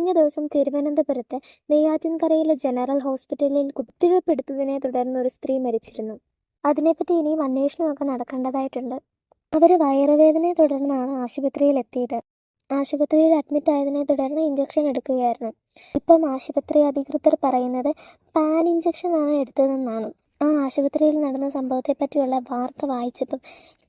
കഴിഞ്ഞ ദിവസം തിരുവനന്തപുരത്ത് നെയ്യാറ്റിൻകരയിലെ ജനറൽ ഹോസ്പിറ്റലിൽ കുത്തിവെപ്പെടുത്തതിനെ തുടർന്ന് ഒരു സ്ത്രീ മരിച്ചിരുന്നു. അതിനെപ്പറ്റി ഇനിയും അന്വേഷണമൊക്കെ നടക്കേണ്ടതായിട്ടുണ്ട്. അവർ വയറുവേദനയെ തുടർന്നാണ് ആശുപത്രിയിൽ എത്തിയത് ആശുപത്രിയിൽ അഡ്മിറ്റ് ആയതിനെ തുടർന്ന് ഇഞ്ചക്ഷൻ എടുക്കുകയായിരുന്നു. ഇപ്പം ആശുപത്രി അധികൃതർ പറയുന്നത് പാൻ ഇഞ്ചക്ഷൻ ആണ് എടുത്തതെന്നാണ്. ആ ആശുപത്രിയിൽ നടന്ന സംഭവത്തെപ്പറ്റിയുള്ള വാർത്ത വായിച്ചപ്പം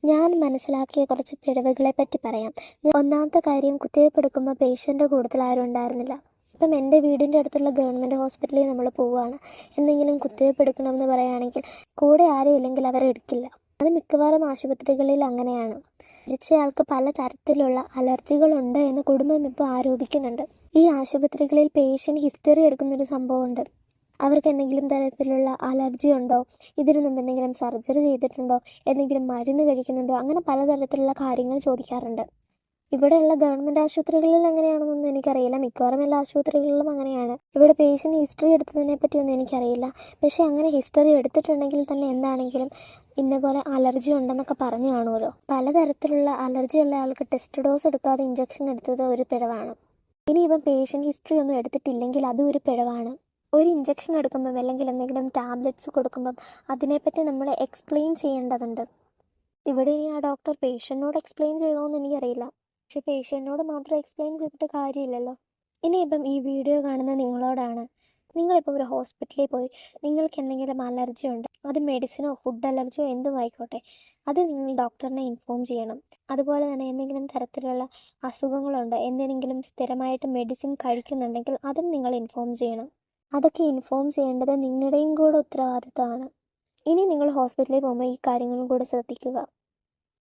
ഞാൻ മനസ്സിലാക്കിയ കുറച്ച് പിഴവുകളെ പറ്റി പറയാം ഒന്നാമത്തെ കാര്യം കുത്തിവയ്പ്പ് എടുക്കുമ്പോൾ പേഷ്യന്റെ കൂടുതൽ ആരും ഉണ്ടായിരുന്നില്ല. ഇപ്പം എന്റെ വീടിന്റെ അടുത്തുള്ള ഗവൺമെന്റ് ഹോസ്പിറ്റലിൽ നമ്മൾ പോവുകയാണ്. എന്തെങ്കിലും കുത്തിവയ്പ്പ് എടുക്കണമെന്ന് പറയുകയാണെങ്കിൽ കൂടെ ആരും ഇല്ലെങ്കിൽ അവർ എടുക്കില്ല. അത് മിക്കവാറും ആശുപത്രികളിൽ അങ്ങനെയാണ്. മരിച്ചയാൾക്ക് പല തരത്തിലുള്ള അലർജികളുണ്ട് എന്ന് കുടുംബം ഇപ്പോൾ ആരോപിക്കുന്നുണ്ട്. ഈ ആശുപത്രികളിൽ പേഷ്യന്റ് ഹിസ്റ്ററി എടുക്കുന്നൊരു സംഭവമുണ്ട്. അവർക്ക് എന്തെങ്കിലും തരത്തിലുള്ള അലർജി ഉണ്ടോ? ഇതിനു മുമ്പ് എന്തെങ്കിലും സർജറി ചെയ്തിട്ടുണ്ടോ? എന്തെങ്കിലും മരുന്ന് കഴിക്കുന്നുണ്ടോ? അങ്ങനെ പലതരത്തിലുള്ള കാര്യങ്ങൾ ചോദിക്കാറുണ്ട്. ഇവിടെയുള്ള ഗവൺമെന്റ് ആശുപത്രികളിൽ എങ്ങനെയാണെന്നൊന്നും എനിക്കറിയില്ല. മിക്കവാറും എല്ലാ ആശുപത്രികളിലും അങ്ങനെയാണ്. ഇവിടെ പേഷ്യന്റ് ഹിസ്റ്ററി എടുത്തതിനെ പറ്റിയൊന്നും എനിക്കറിയില്ല. പക്ഷേ അങ്ങനെ ഹിസ്റ്ററി എടുത്തിട്ടുണ്ടെങ്കിൽ തന്നെ എന്താണെങ്കിലും ഇന്ന പോലെ അലർജി ഉണ്ടെന്നൊക്കെ പറഞ്ഞു കാണുമല്ലോ. പലതരത്തിലുള്ള അലർജി ഉള്ള ആൾക്ക് ടെസ്റ്റ് ഡോസ് എടുക്കാതെ ഇഞ്ചക്ഷൻ എടുത്തത് ഒരു പിഴവാണ്. ഇനി ഇപ്പം പേഷ്യന്റ് ഹിസ്റ്ററി ഒന്നും എടുത്തിട്ടില്ലെങ്കിൽ അതും ഒരു പിഴവാണ്. ഒരു ഇഞ്ചക്ഷൻ എടുക്കുമ്പം അല്ലെങ്കിൽ എന്തെങ്കിലും ടാബ്ലറ്റ്സ് കൊടുക്കുമ്പം അതിനെപ്പറ്റി നമ്മൾ എക്സ്പ്ലെയിൻ ചെയ്യേണ്ടതുണ്ട്. ഇവിടെ ഇനി ആ ഡോക്ടർ പേഷ്യന്റിനോട് എക്സ്പ്ലെയിൻ ചെയ്തോന്ന് എനിക്കറിയില്ല. പക്ഷെ പേഷ്യന്റിനോട് മാത്രം എക്സ്പ്ലെയിൻ ചെയ്തിട്ട് കാര്യമില്ലല്ലോ. ഇനിയിപ്പം ഈ വീഡിയോ കാണുന്ന നിങ്ങളോടാണ്. നിങ്ങളിപ്പോൾ ഒരു ഹോസ്പിറ്റലിൽ പോയി നിങ്ങൾക്ക് എന്തെങ്കിലും അലർജി ഉണ്ട്? അത് മെഡിസിനോ ഫുഡ് അലർജിയോ എന്തും ആയിക്കോട്ടെ. അത് നിങ്ങൾ ഡോക്ടറിനെ ഇൻഫോം ചെയ്യണം. അതുപോലെ തന്നെ എന്തെങ്കിലും തരത്തിലുള്ള അസുഖങ്ങളുണ്ട്? എന്തെങ്കിലും സ്ഥിരമായിട്ട് മെഡിസിൻ കഴിക്കുന്നുണ്ടെങ്കിൽ അതും നിങ്ങൾ ഇൻഫോം ചെയ്യണം. അതൊക്കെ ഇൻഫോം ചെയ്യേണ്ടത് നിങ്ങളുടെയും കൂടെ ഉത്തരവാദിത്തമാണ്. ഇനി നിങ്ങൾ ഹോസ്പിറ്റലിൽ പോകുമ്പോൾ ഈ കാര്യങ്ങളും കൂടെ ശ്രദ്ധിക്കുക.